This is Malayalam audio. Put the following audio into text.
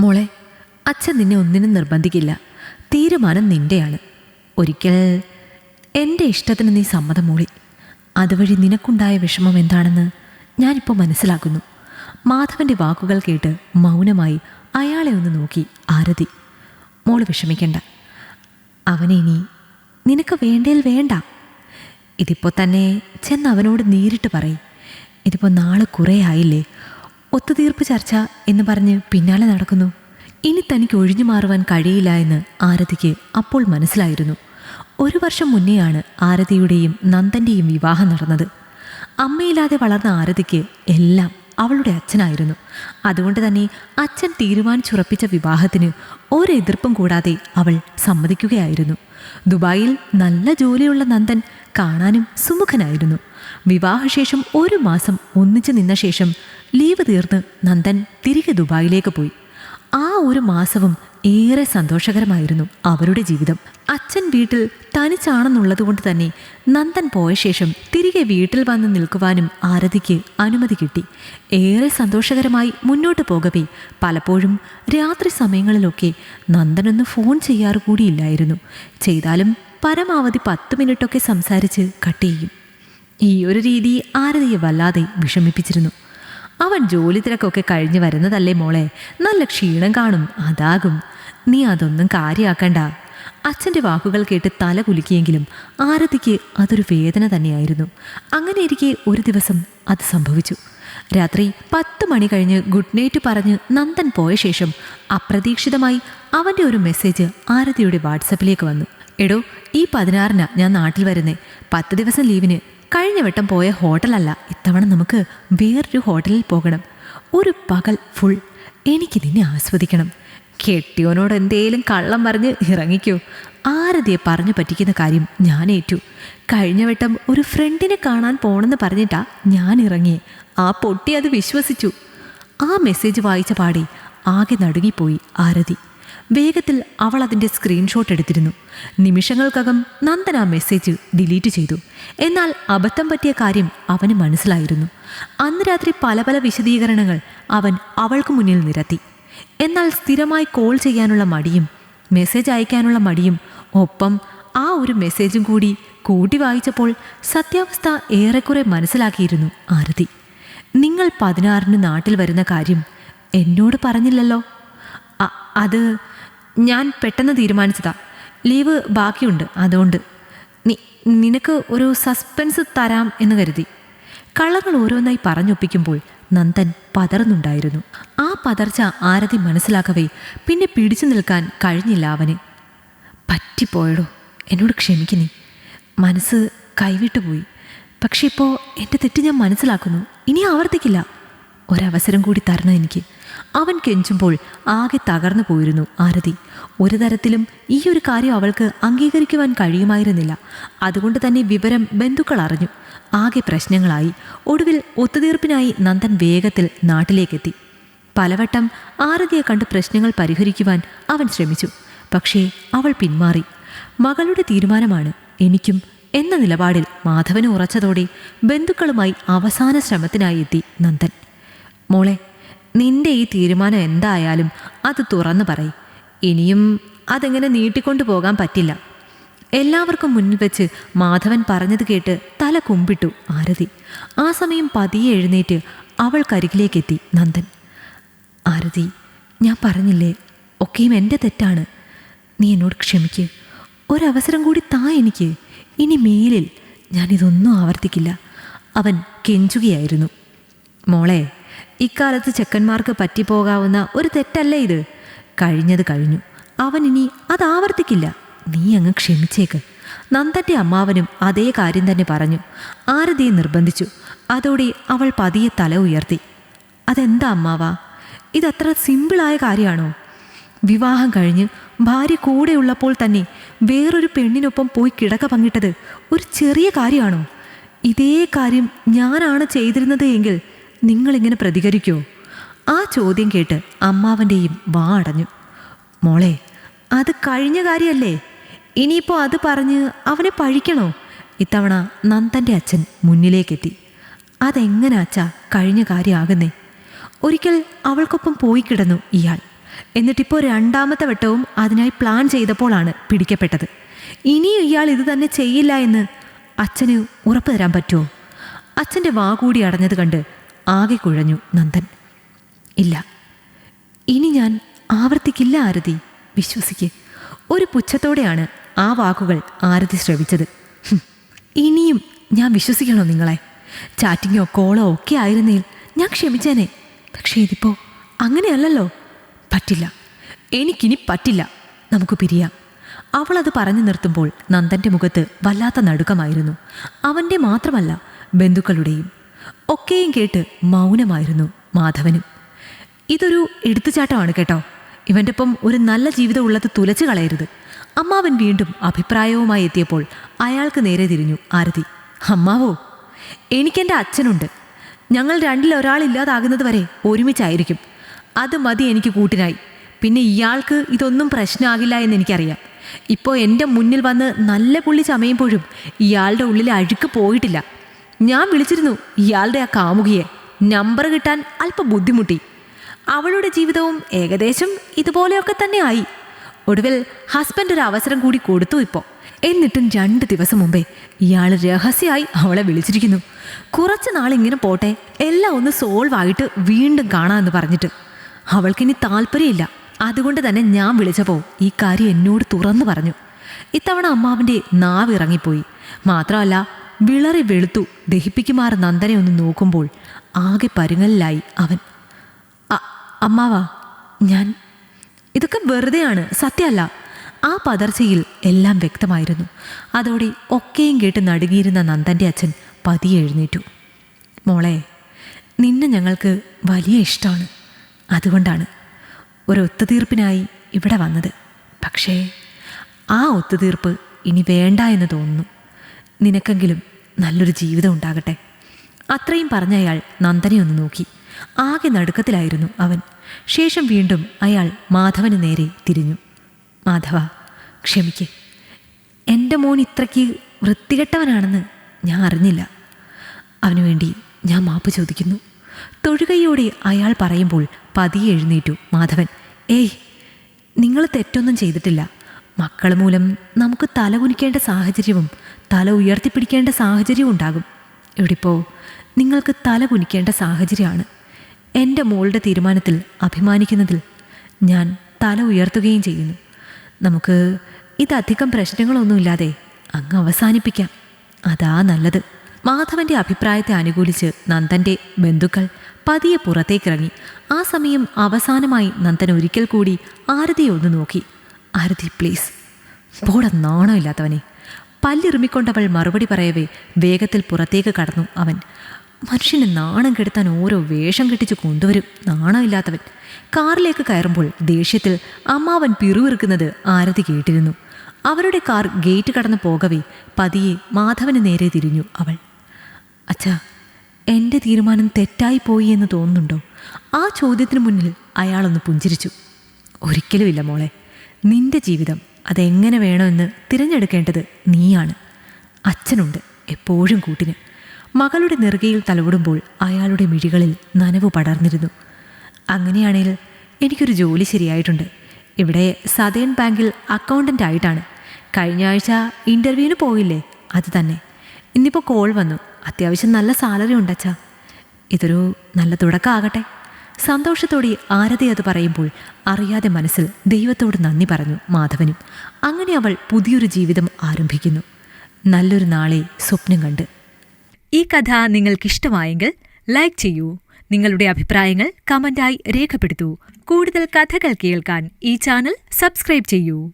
മോളെ അച്ഛൻ നിന്നെ ഒന്നിനും നിർബന്ധിക്കില്ല. തീരുമാനം നിന്റെയാണ്. ഒരിക്കൽ എന്റെ ഇഷ്ടത്തിന് നീ സമ്മതം മൂളി. അതുവഴി നിനക്കുണ്ടായ വിഷമം എന്താണെന്ന് ഞാനിപ്പോൾ മനസ്സിലാക്കുന്നു. മാധവന്റെ വാക്കുകൾ കേട്ട് മൗനമായി അയാളെ ഒന്ന് നോക്കി ആരതി. മോൾ വിഷമിക്കണ്ട. അവനെ ഇനി നിനക്ക് വേണ്ടേൽ വേണ്ട. ഇതിപ്പോൾ തന്നെ ചെന്ന് അവനോട് നേരിട്ട് പറയും. ഇതിപ്പോൾ നാളെ കുറേ ആയില്ലേ? ഒത്തുതീർപ്പ് ചർച്ച എന്ന് പറഞ്ഞ് പിന്നാലെ നടക്കുന്നു. ഇനി തനിക്ക് ഒഴിഞ്ഞു മാറുവാൻ കഴിയില്ല എന്ന് ആരതിക്ക് അപ്പോൾ മനസ്സിലായിരുന്നു. ഒരു വർഷം മുന്നെയാണ് ആരതിയുടെയും നന്ദന്റെയും വിവാഹം നടന്നത്. അമ്മയില്ലാതെ വളർന്ന ആരതിക്ക് എല്ലാം അവളുടെ അച്ഛനായിരുന്നു. അതുകൊണ്ട് തന്നെ അച്ഛൻ തീരുമാനിച്ചുറപ്പിച്ച വിവാഹത്തിന് ഒരെതിർപ്പും കൂടാതെ അവൾ സമ്മതിക്കുകയായിരുന്നു. ദുബായിൽ നല്ല ജോലിയുള്ള നന്ദൻ കാണാനും സുമുഖനായിരുന്നു. വിവാഹശേഷം ഒരു മാസം ഒന്നിച്ചു നിന്ന ശേഷം ലീവ് തീർന്ന് നന്ദൻ തിരികെ ദുബായിലേക്ക് പോയി. ആ ഒരു മാസവും ഏറെ സന്തോഷകരമായിരുന്നു അവരുടെ ജീവിതം. അച്ഛൻ വീട്ടിൽ തനിച്ചാണെന്നുള്ളതുകൊണ്ട് തന്നെ നന്ദൻ പോയ ശേഷം തിരികെ വീട്ടിൽ വന്ന് നിൽക്കുവാനും ആരതിക്ക് അനുമതി കിട്ടി. ഏറെ സന്തോഷകരമായി മുന്നോട്ട് പോകവേ. പലപ്പോഴും രാത്രി സമയങ്ങളിലൊക്കെ നന്ദനൊന്ന് ഫോൺ ചെയ്യാറ് കൂടിയില്ലായിരുന്നു ചെയ്താലും പരമാവധി പത്ത് മിനിറ്റൊക്കെ സംസാരിച്ച് കട്ട് ചെയ്യും. ഈ ഒരു രീതി ആരതിയെ വല്ലാതെ വിഷമിപ്പിച്ചിരുന്നു. അവൻ ജോലി തിരക്കൊക്കെ കഴിഞ്ഞു വരുന്നതല്ലേ മോളെ? നല്ല ക്ഷീണം കാണും അതാകും. നീ അതൊന്നും കാര്യമാക്കണ്ട അച്ഛന്റെ വാക്കുകൾ കേട്ട് തല കുലുക്കിയെങ്കിലും ആരതിക്ക് അതൊരു വേദന തന്നെയായിരുന്നു. അങ്ങനെ ഇരിക്കെ ഒരു ദിവസം അത് സംഭവിച്ചു. രാത്രി പത്ത് മണി കഴിഞ്ഞ് ഗുഡ് നൈറ്റ് പറഞ്ഞ് നന്ദൻ പോയ ശേഷം അപ്രതീക്ഷിതമായി അവന്റെ ഒരു മെസ്സേജ് ആരതിയുടെ വാട്സപ്പിലേക്ക് വന്നു. എടോ ഈ പതിനാറിനാ ഞാൻ നാട്ടിൽ വരുന്നേ. പത്ത് ദിവസം ലീവിന് കഴിഞ്ഞ വട്ടം പോയ ഹോട്ടലല്ല ഇത്തവണ നമുക്ക് വേറൊരു ഹോട്ടലിൽ പോകണം. ഒരു പകൽ ഫുൾ എനിക്ക് നിന്നെ ആസ്വദിക്കണം. കെട്ടിയോനോട് എന്തേലും കള്ളം പറഞ്ഞ് ഇറങ്ങിക്കോ. ആരതിയെ പറഞ്ഞു പറ്റിക്കുന്ന കാര്യം ഞാൻ ഏറ്റു. കഴിഞ്ഞ വട്ടം ഒരു ഫ്രണ്ടിനെ കാണാൻ പോണെന്ന് പറഞ്ഞിട്ടാ ഞാൻ ഇറങ്ങി ആ പൊട്ടി അത് വിശ്വസിച്ചു. ആ മെസ്സേജ് വായിച്ച പാടി ആകെ നടുങ്ങിപ്പോയി ആരതി. വേഗത്തിൽ അവൾ അതിന്റെ സ്ക്രീൻഷോട്ട് എടുത്തിരുന്നു. നിമിഷങ്ങൾക്കകം നന്ദൻ ആ മെസ്സേജ് ഡിലീറ്റ് ചെയ്തു. എന്നാൽ അബദ്ധം പറ്റിയ കാര്യം അവന് മനസ്സിലായിരുന്നു. അന്ന് രാത്രി പല പല വിശദീകരണങ്ങൾ അവൻ അവൾക്ക് മുന്നിൽ നിരത്തി. എന്നാൽ സ്ഥിരമായി കോൾ ചെയ്യാനുള്ള മടിയും മെസ്സേജ് അയക്കാനുള്ള മടിയും ഒപ്പം ആ ഒരു മെസ്സേജും കൂടി കൂട്ടി വായിച്ചപ്പോൾ സത്യാവസ്ഥ ഏറെക്കുറെ മനസ്സിലാക്കിയിരുന്നു ആരതി. നിങ്ങൾ പതിനാറിന് നാട്ടിൽ വരുന്ന കാര്യം എന്നോട് പറഞ്ഞില്ലല്ലോ? അത് ഞാൻ പെട്ടെന്ന് തീരുമാനിച്ചതാ. ലീവ് ബാക്കിയുണ്ട് അതുകൊണ്ട്. നീ നിനക്ക് ഒരു സസ്പെൻസ് തരാം എന്ന് കരുതി. കള്ളങ്ങൾ ഓരോന്നായി പറഞ്ഞൊപ്പിക്കുമ്പോൾ നന്ദൻ പതറുന്നുണ്ടായിരുന്നു. ആ പതർച്ച ആരതി മനസ്സിലാക്കവേ പിന്നെ പിടിച്ചു നിൽക്കാൻ കഴിഞ്ഞില്ല അവന്. പറ്റിപ്പോയടോ എന്നോട് ക്ഷമിക്കുന്നേ മനസ്സ് കൈവിട്ടുപോയി പക്ഷെ ഇപ്പോൾ എന്റെ തെറ്റ് ഞാൻ മനസ്സിലാക്കുന്നു. ഇനി ആവർത്തിക്കില്ല. ഒരവസരം കൂടി തരണം എനിക്ക്. അവൻ കെഞ്ചുമ്പോൾ ആകെ തകർന്നു പോയിരുന്നു ആരതി. ഒരു തരത്തിലും ഈ ഒരു കാര്യം അവൾക്ക് അംഗീകരിക്കുവാൻ കഴിയുമായിരുന്നില്ല. അതുകൊണ്ട് തന്നെ വിവരം ബന്ധുക്കൾ അറിഞ്ഞു. ആകെ പ്രശ്നങ്ങളായി. ഒടുവിൽ ഒത്തുതീർപ്പിനായി നന്ദൻ വേഗത്തിൽ നാട്ടിലേക്കെത്തി. പലവട്ടം ആരതിയെ കണ്ട് പ്രശ്നങ്ങൾ പരിഹരിക്കുവാൻ അവൻ ശ്രമിച്ചു. പക്ഷേ അവൾ പിന്മാറി. മകളുടെ തീരുമാനമാണ് എനിക്കും എന്ന നിലപാടിൽ മാധവന് ഉറച്ചതോടെ ബന്ധുക്കളുമായി അവസാന ശ്രമത്തിനായി എത്തി നന്ദൻ. മോളെ നിന്റെ ഈ തീരുമാനം എന്തായാലും അത് തുറന്നു പറ ഇനിയും അതെങ്ങനെ നീട്ടിക്കൊണ്ടു പോകാൻ പറ്റില്ല. എല്ലാവർക്കും മുന്നിൽ വെച്ച് മാധവൻ പറഞ്ഞത് കേട്ട് തല കുമ്പിട്ടു ആരതി. ആ സമയം പതിയെ എഴുന്നേറ്റ് അവൾ അവൾക്കരികിലേക്കെത്തി നന്ദൻ. ആരതി ഞാൻ പറഞ്ഞില്ലേ ഒക്കെയും എന്റെ തെറ്റാണ്. നീ എന്നോട് ക്ഷമിക്ക്. ഒരവസരം കൂടി താ എനിക്ക്. ഇനി മേലിൽ ഞാനിതൊന്നും ആവർത്തിക്കില്ല. അവൻ കെഞ്ചുകയായിരുന്നു. മോളെ ഇക്കാലത്ത് ചെക്കന്മാർക്ക് പറ്റിപ്പോകാവുന്ന ഒരു തെറ്റല്ലേ ഇത്? കഴിഞ്ഞത് കഴിഞ്ഞു. അവൻ ഇനി അത് ആവർത്തിക്കില്ല. നീ അങ്ങ് ക്ഷമിച്ചേക്ക്. നന്ദന്റെ അമ്മാവനും അതേ കാര്യം തന്നെ പറഞ്ഞു. ആരതിയെ നിർബന്ധിച്ചു. അതോടെ അവൾ പതിയെ തല ഉയർത്തി. അതെന്താ അമ്മാവാ? ഇതത്ര സിമ്പിളായ കാര്യമാണോ വിവാഹം കഴിഞ്ഞ് ഭാര്യ കൂടെയുള്ളപ്പോൾ തന്നെ വേറൊരു പെണ്ണിനൊപ്പം പോയി കിടക്ക പങ്കിട്ടത് ഒരു ചെറിയ കാര്യമാണോ ഇതേ കാര്യം ഞാനാണ് ചെയ്തിരുന്നത് എങ്കിൽ നിങ്ങളിങ്ങനെ പ്രതികരിക്കൂ. ആ ചോദ്യം കേട്ട് അമ്മാവന്റെയും വാ അടഞ്ഞു. മോളെ അത് കഴിഞ്ഞ കാര്യമല്ലേ ഇനിയിപ്പോൾ അത് പറഞ്ഞ് അവനെ പഴിക്കണോ? ഇത്തവണ നന്ദന്റെ അച്ഛൻ മുന്നിലേക്കെത്തി. അതെങ്ങനെ അച്ഛാ കഴിഞ്ഞ കാര്യമാകുന്നേ ഒരിക്കൽ അവൾക്കൊപ്പം പോയി കിടന്നു ഇയാൾ. എന്നിട്ടിപ്പോൾ രണ്ടാമത്തെ വട്ടവും അതിനായി പ്ലാൻ ചെയ്തപ്പോഴാണ് പിടിക്കപ്പെട്ടത്. ഇനിയും ഇയാൾ ഇത് തന്നെ ചെയ്യില്ല എന്ന് അച്ഛന് ഉറപ്പ് തരാൻ പറ്റുമോ? അച്ഛന്റെ വാ കൂടി അടഞ്ഞത് കണ്ട് ആകെ കുഴഞ്ഞു നന്ദൻ. ഇല്ല ഇനി ഞാൻ ആവർത്തിക്കില്ല ആരതി. വിശ്വസിക്ക് ഒരു പുച്ഛത്തോടെയാണ് ആ വാക്കുകൾ ആരതി ശ്രവിച്ചത്. ഇനിയും ഞാൻ വിശ്വസിക്കണോ നിങ്ങളെ? ചാറ്റിങ്ങോ കോളോ ഒക്കെ ആയിരുന്നേൽ ഞാൻ ക്ഷമിച്ചേനെ. പക്ഷേ ഇതിപ്പോ അങ്ങനെയല്ലല്ലോ. പറ്റില്ല എനിക്കിനി പറ്റില്ല. നമുക്ക് പിരിയാം. അവളത് പറഞ്ഞു നിർത്തുമ്പോൾ നന്ദന്റെ മുഖത്ത് വല്ലാത്ത നടുക്കമായിരുന്നു. അവന്റെ മാത്രമല്ല ബന്ധുക്കളുടെയും. ഒക്കെയും കേട്ട് മൗനമായിരുന്നു മാധവനും. ഇതൊരു എടുത്തുചാട്ടമാണ് കേട്ടോ. ഇവന്റെ ഒപ്പം ഒരു നല്ല ജീവിതം ഉള്ളത് തുലച്ചു കളയരുത്. അമ്മാവൻ വീണ്ടും അഭിപ്രായവുമായി എത്തിയപ്പോൾ അയാൾക്ക് നേരെ തിരിഞ്ഞു ആരതി. അമ്മാവോ എനിക്കെന്റെ അച്ഛനുണ്ട്. ഞങ്ങൾ രണ്ടിൽ ഒരാളില്ലാതാകുന്നത് വരെ ഒരുമിച്ചായിരിക്കും. അത് മതി എനിക്ക് കൂട്ടിനായി. പിന്നെ ഇയാൾക്ക് ഇതൊന്നും പ്രശ്നമാകില്ല എന്ന് എനിക്കറിയാം. ഇപ്പോൾ എന്റെ മുന്നിൽ വന്ന് നല്ല പുള്ളി ചമയുമ്പോഴും ഇയാളുടെ ഉള്ളിൽ അഴുക്ക് പോയിട്ടില്ല. ഞാൻ വിളിച്ചിരുന്നു ഇയാളുടെ ആ കാമുകിയെ. നമ്പർ കിട്ടാൻ അല്പം ബുദ്ധിമുട്ടി. അവളുടെ ജീവിതവും ഏകദേശം ഇതുപോലെയൊക്കെ തന്നെ ആയി. ഒടുവിൽ ഹസ്ബൻഡ് ഒരു അവസരം കൂടി കൊടുത്തു ഇപ്പോൾ എന്നിട്ടും രണ്ട് ദിവസം മുമ്പേ ഇയാൾ രഹസ്യമായി അവളെ വിളിച്ചിരിക്കുന്നു. കുറച്ച് നാൾ ഇങ്ങനെ പോട്ടെ എല്ലാം ഒന്ന് സോൾവ് ആയിട്ട് വീണ്ടും കാണാമെന്ന് പറഞ്ഞിട്ട്. അവൾക്കിനി താല്പര്യമില്ല. അതുകൊണ്ട് തന്നെ ഞാൻ വിളിച്ചപ്പോൾ ഈ കാര്യം എന്നോട് തുറന്നു പറഞ്ഞു. ഇത്തവണ അമ്മാവന്റെ നാവ് ഇറങ്ങിപ്പോയി മാത്രമല്ല വിളറി വെളുത്തു ദഹിപ്പിക്കുമാർ നന്ദനെ ഒന്ന് നോക്കുമ്പോൾ ആകെ പരുങ്ങലിലായി അവൻ. അമ്മാവാ ഞാൻ ഇതൊക്കെ വെറുതെയാണ് സത്യമല്ല. ആ പതർച്ചയിൽ എല്ലാം വ്യക്തമായിരുന്നു. അതോടെ ഒക്കെയും കേട്ട് നടുകിയിരുന്ന നന്ദന്റെ അച്ഛൻ പതിയെ എഴുന്നേറ്റു. മോളെ നിന്നെ ഞങ്ങൾക്ക് വലിയ ഇഷ്ടമാണ്. അതുകൊണ്ടാണ് ഒരു ഒത്തുതീർപ്പിനായി ഇവിടെ വന്നത്. പക്ഷേ ആ ഒത്തുതീർപ്പ് ഇനി വേണ്ട എന്ന് തോന്നുന്നു. നിനക്കെങ്കിലും നല്ലൊരു ജീവിതം ഉണ്ടാകട്ടെ. അത്രയും പറഞ്ഞ അയാൾ നന്ദനെ ഒന്ന് നോക്കി. ആകെ നടുക്കത്തിലായിരുന്നു അവൻ. ശേഷം വീണ്ടും അയാൾ മാധവന് നേരെ തിരിഞ്ഞു. മാധവ ക്ഷമിക്കേ. എന്റെ മോൻ ഇത്രയ്ക്ക് വൃത്തികെട്ടവനാണെന്ന് ഞാൻ അറിഞ്ഞില്ല. അവനു വേണ്ടി ഞാൻ മാപ്പ് ചോദിക്കുന്നു. തൊഴുകയോടെ അയാൾ പറയുമ്പോൾ പതിയെ എഴുന്നേറ്റു മാധവൻ. ഏയ് നിങ്ങൾ തെറ്റൊന്നും ചെയ്തിട്ടില്ല. മക്കൾ മൂലം നമുക്ക് തലകുനിക്കേണ്ട സാഹചര്യവും തല ഉയർത്തിപ്പിടിക്കേണ്ട സാഹചര്യം ഉണ്ടാകും. ഇവിടിപ്പോൾ നിങ്ങൾക്ക് തല കുനിക്കേണ്ട സാഹചര്യമാണ്. എന്റെ മോളുടെ തീരുമാനത്തിൽ അഭിമാനിക്കുന്നതിൽ ഞാൻ തല ഉയർത്തുകയും ചെയ്യുന്നു. നമുക്ക് ഇതധികം പ്രശ്നങ്ങളൊന്നുമില്ലാതെ അങ്ങ് അവസാനിപ്പിക്കാം. അതാ നല്ലത്. മാധവന്റെ അഭിപ്രായത്തെ അനുകൂലിച്ച് നന്ദന്റെ ബന്ധുക്കൾ പതിയെ പുറത്തേക്കിറങ്ങി. ആ സമയം അവസാനമായി നന്ദൻ ഒരിക്കൽ കൂടി ആരതിയെ ഒന്ന് നോക്കി. ആരതി പ്ലീസ്. പോടെ നാണമില്ലാത്തവനെ. പല്ലിറുമിക്കൊണ്ടവൾ മറുപടി പറയവേ വേഗത്തിൽ പുറത്തേക്ക് കടന്നു അവൻ. മനുഷ്യനെ നാണം കെടുത്താൻ ഓരോ വേഷം കെട്ടിച്ച് കൊണ്ടുവരും നാണമില്ലാത്തവൻ. കാറിലേക്ക് കയറുമ്പോൾ ദേഷ്യത്തിൽ അമ്മാവൻ പിറുവിറുക്കുന്നത് ആരതി കേട്ടിരുന്നു. അവരുടെ കാർ ഗേറ്റ് കടന്നു പോകവേ പതിയെ മാധവന് നേരെ തിരിഞ്ഞു അവൾ. അച്ഛാ എന്റെ തീരുമാനം തെറ്റായി പോയി എന്ന് തോന്നുന്നുണ്ടോ? ആ ചോദ്യത്തിന് മുന്നിൽ അയാളൊന്ന് പുഞ്ചിരിച്ചു. ഒരിക്കലുമില്ല മോളെ നിന്റെ ജീവിതം അതെങ്ങനെ വേണമെന്ന് തിരഞ്ഞെടുക്കേണ്ടത് നീയാണ്. അച്ഛനുണ്ട് എപ്പോഴും കൂട്ടിന്. മകളുടെ നെറുകയിൽ തലവിടുമ്പോൾ അയാളുടെ മിഴികളിൽ നനവ് പടർന്നിരുന്നു. അങ്ങനെയാണെങ്കിൽ എനിക്കൊരു ജോലി ശരിയായിട്ടുണ്ട്. ഇവിടെ സതേൺ ബാങ്കിൽ അക്കൗണ്ടന്റ് ആയിട്ടാണ്. കഴിഞ്ഞ ആഴ്ച ഇന്റർവ്യൂവിന് പോയില്ലേ? അത് തന്നെ. ഇന്നിപ്പോൾ കോൾ വന്നു. അത്യാവശ്യം നല്ല സാലറി ഉണ്ടച്ചാ. ഇതൊരു നല്ല തുടക്കമാകട്ടെ. സന്തോഷത്തോടെ ആരതി അത് പറയുമ്പോൾ അറിയാതെ മനസ്സിൽ ദൈവത്തോട് നന്ദി പറഞ്ഞു മാധവനും. അങ്ങനെ അവൾ പുതിയൊരു ജീവിതം ആരംഭിക്കുന്നു. നല്ലൊരു നാളെ സ്വപ്നം കണ്ട്. ഈ കഥ നിങ്ങൾക്കിഷ്ടമായെങ്കിൽ ലൈക്ക് ചെയ്യൂ. നിങ്ങളുടെ അഭിപ്രായങ്ങൾ കമന്റായി രേഖപ്പെടുത്തൂ. കൂടുതൽ കഥകൾ കേൾക്കാൻ ഈ ചാനൽ സബ്സ്ക്രൈബ് ചെയ്യൂ.